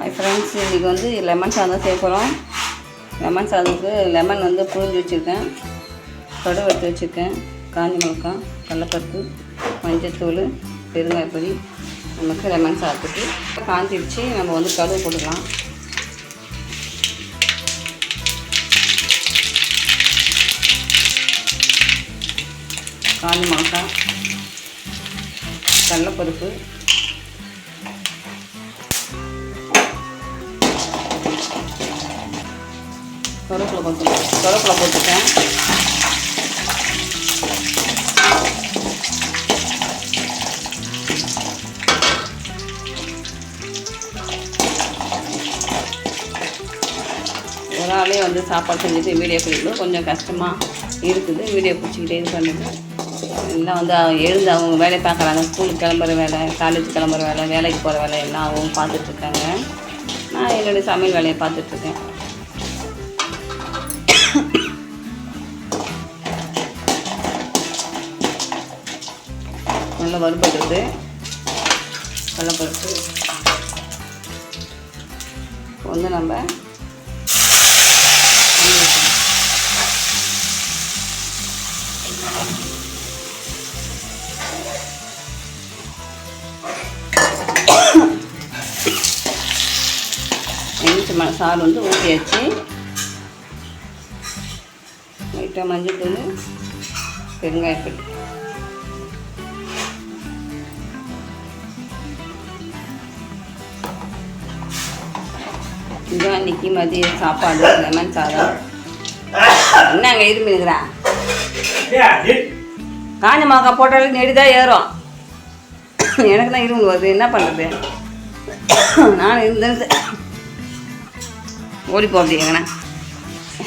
Hi friends இன்றைக்கி வந்து lemon சாதம் செய்ய போகிறோம் லெமன் சாதத்துக்கு லெமன் வந்து புழிஞ்சு வச்சுருக்கேன். கடுகு எடுத்து வச்சுருக்கேன். காஞ்சி மிளகாய் கடலப்பருப்பு மஞ்சத்தூள் பெருங்காயப்பொடி. நமக்கு லெமன் சாதத்துக்கு காஞ்சிடுச்சு நம்ம வந்து கடுகு போட்டுக்கலாம். காஞ்சி மிளகாய் கடலப்பருப்பு கருவேப்பிலை போட்டு கருவேப்பிலை போட்டுட்டேன். ஒரு ஆளே வந்து சாப்பாடு செஞ்சுட்டு வீடியோ பிடிக்கணும் கொஞ்சம் கஷ்டமாக இருக்குது. வீடியோ பிடிச்சிக்கிட்டே இது பண்ணிட்டு எல்லாம் வந்து அவங்க எழுந்து அவங்க வேலையை பார்க்குறாங்க. ஸ்கூலுக்கு கிளம்புற வேலை காலேஜ் கிளம்புற வேலை வேலைக்கு போகிற வேலை எல்லாம் அவங்க பார்த்துட்ருக்காங்க நான் என்னுடைய சமையல் வேலையை பார்த்துட்ருக்கேன் நல்லா வறுபடுது கடலப்பருப்பு பருப்பு வந்து நம்ம எலுமிச்சை சாறு வந்து ஊற்றியாச்சு லைட்டாக மஞ்சள் தூள் பெருங்காயப்பட்டு இதுதான் இன்னைக்கு மதிய சாப்பாடு லெமன் சாதம். என்னங்க இருமினுக்கிறா காஞ்ச மிளகா போட்டாலே நெடிதான் ஏறும். எனக்கு தான் இருமல் வருது. என்ன பண்ணுறது நான் இருந்தது ஓடி போக அப்படிங்கண்ணா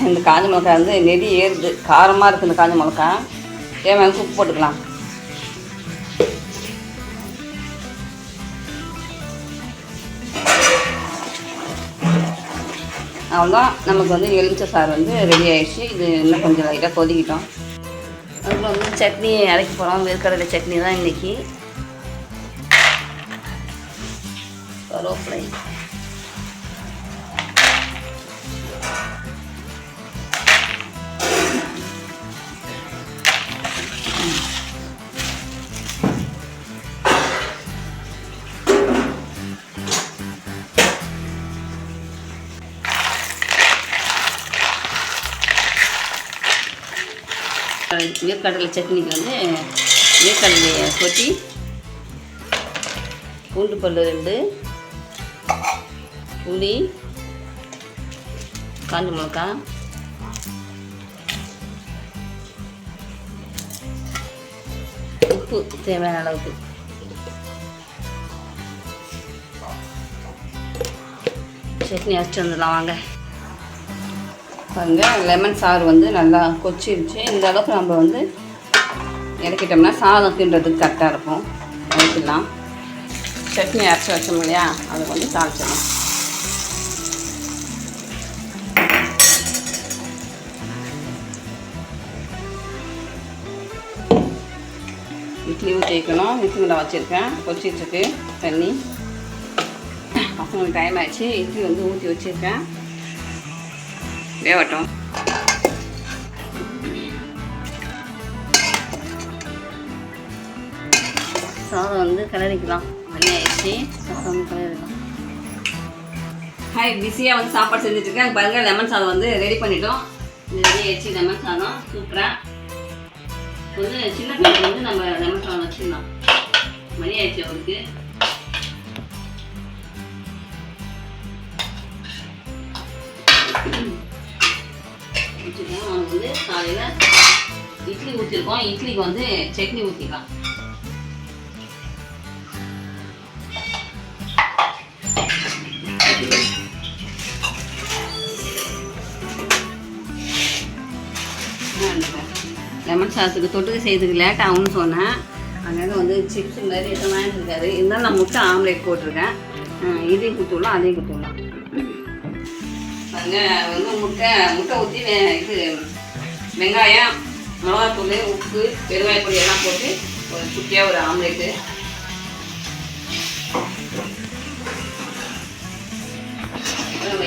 இந்த காஞ்ச மிளகா வந்து நெடி ஏறுது. காரமாக இருக்குது இந்த காஞ்ச மிளகா தேவையான உப்பு போட்டுக்கலாம். அவ்வளோதான் நமக்கு வந்து எலுமிச்சை சாறு வந்து ரெடி ஆகிடுச்சு இது இன்னும் கொஞ்சம் லைட்டாக கொதிக்கிட்டோம். அப்புறம் வந்து சட்னி அரைக்க போகிறோம் வேர்க்கடலை சட்னி தான் இன்றைக்கி கருவேப்பிலை வேர்க்கடலை சட்னிக்கு வந்து வேர்க்கடலையை கொட்டி பூண்டு பல் ரெண்டு புளி காஞ்ச மிளகா உப்பு தேவையான அளவுக்கு சட்னி அரைச்சி வந்துடலாம் வாங்க. பாருங்க லெமன் சாறு வந்து நல்லா கொச்சிருச்சு. இந்த அளவுக்கு நம்ம வந்து இறக்கிட்டோம்னா சாதம் தின்றதுக்கு கரெக்டாக இருக்கும். இறக்கிடலாம் சட்னி அரைச்சி வச்சோம் இல்லையா? அதை வந்து தாளிச்சிடலாம். இட்லி ஊற்றி வைக்கணும் இட்லி மிளகா வச்சுருக்கேன். கொச்சிட்ருக்கு தண்ணி. பசங்களுக்கு டைம் ஆயிடுச்சு. இட்லி வந்து ஊற்றி வச்சுருக்கேன். வேகட்டும் சாதம் வந்து கிளறிக்கலாம். மணி ஆயிடுச்சு சாதம் வந்து கிளறிக்கலாம். ஹாய் பிஸியாக வந்து சாப்பாடு செஞ்சுட்ருக்கேன் பாருங்க லெமன் சாதம் வந்து ரெடி பண்ணிட்டோம். ரெடி ஆயிடுச்சு லெமன் சாதம். சூப்பராக வந்து சின்ன பிள்ளைக்கு வந்து நம்ம லெமன் சாதம் வச்சுருந்தோம் மணி ஆயிடுச்சு அவருக்கு காலையில் இட்லி ஊற்றிருக்கோம் இட்லிக்கு வந்து சட்னி ஊற்றிக்கலாம் லெமன் சாஸுக்கு தொட்டுக்க செய்யறதுக்கு லேட் ஆகும்னு சொன்னேன். அதனால் வந்து சிப்ஸ் மாதிரி எதுவும் வாங்கியிருக்காரு இருக்காரு. இருந்தாலும் நான் முட்டை ஆம்லேட் போட்டிருக்கேன். இதையும் கொடுத்துடலாம் அதையும் கொடுத்துடலாம். பாருங்க வந்து முட்டை முட்டை ஊற்றி இது வெங்காயம் மிளகாத்தூள் உப்பு பெருங்காயப்பொடி எல்லாம் போட்டு ஒரு குட்டியாக ஒரு ஆம்லேட்டு.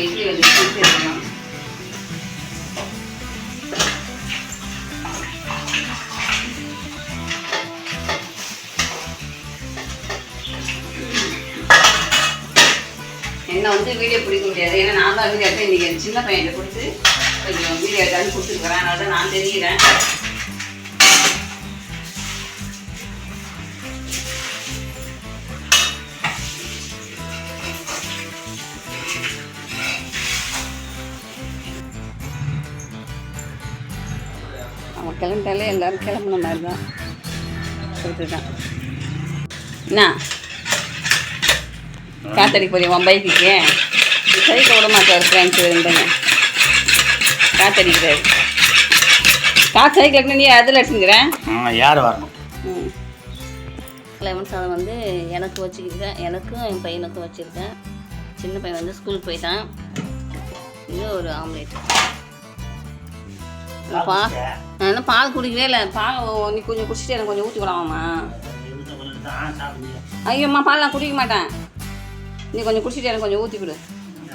இட்லி வந்து சேர்த்துக்கலாம் என்ன வந்து வீடியோ பிடிக்க முடியாது. ஏன்னா நான் தான் வீடியோ இன்றைக்கி சின்ன பையன்கிட்ட கொடுத்து கொஞ்சம் வீடியோ எடுத்தாலும் கொடுத்துருக்குறேன் அதனால தான் நான் தெரிகிறேன் அவன் கிளம்பிட்டாலே எல்லாரும் கிளம்புன மாதிரி தான் கொடுத்துட்டான் என்ன? காத்தடிக்க போய் உன் பைக்குக்கு சைக்கிள் விட மாட்டார் ஃப்ரெண்ட்ஸ் இருந்தேங்க காத்தடிக்கிறாரு காற்று சைக்கிள் நீ அதில் எடுத்துக்கிறேன் ஆ யார் வரணும் லெமன் சாதம் வந்து எனக்கு வச்சுக்கிருக்கேன் எனக்கும் என் பையனுக்கும் வச்சுருக்கேன். சின்ன பையன் வந்து ஸ்கூல் போயிட்டான். இது ஒரு ஆம்லேட். பா நான் பால் குடிக்கவே இல்லை. பால் நீ கொஞ்சம் குடிச்சிட்டு எனக்கு கொஞ்சம் ஊற்றி விடாமாம்மா ஐயோம்மா பால் நான் குடிக்க மாட்டேன். நீ கொஞ்சம் குடிச்சிட்டு எனக்கு கொஞ்சம் ஊற்றி கொடு.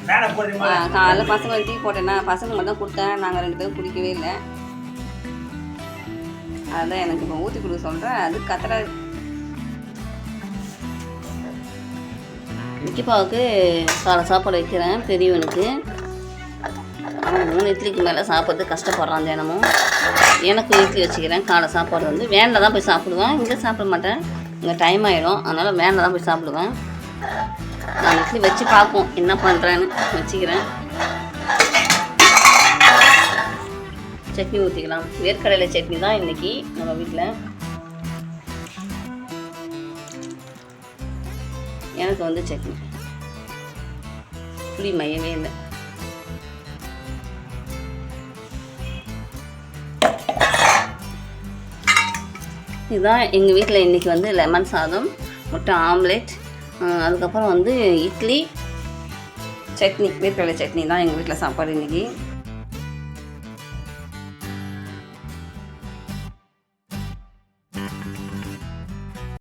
காலைல பசங்க டீ போட்டேன்னா பசங்க மட்டும் கொடுத்தேன். நாங்கள் ரெண்டு பேரும் குடிக்கவே இல்லை. அதான் எனக்கு இப்போ ஊற்றி கொடுக்க சொல்கிறேன் அது கத்துற முக்கியப்பாவுக்கு காலை சாப்பாடு வைக்கிறேன் பெரியவனுக்கு. அவன் மூணு இட்லிக்கு மேலே சாப்பிட்றது கஷ்டப்படுறான் தினமும். எனக்கு இட்லி வச்சுக்கிறேன். காலை சாப்பாடு வந்து வேனில் தான் போய் சாப்பிடுவேன். இங்கே சாப்பிட மாட்டேன். இங்கே டைம் ஆகிடும் அதனால் வேனில் தான் போய் சாப்பிடுவேன். நான் இட்லி வச்சு பார்ப்போம் என்ன பண்ணுறேன்னு வச்சுக்கிறேன். சட்னி ஊற்றிக்கலாம் வேர்க்கடலை சட்னி தான் இன்னைக்கு நம்ம வீட்டில் எனக்கு வந்து சட்னி. புளி மையமே இல்லை. இதுதான் எங்கள் வீட்டில் இன்றைக்கி வந்து லெமன் சாதம் முட்டை ஆம்லேட் அதுக்கப்புறம் வந்து இட்லி சட்னி வேர்க்கடலை சட்னி தான் எங்கள் வீட்டில் சாப்பாடு இன்றைக்கி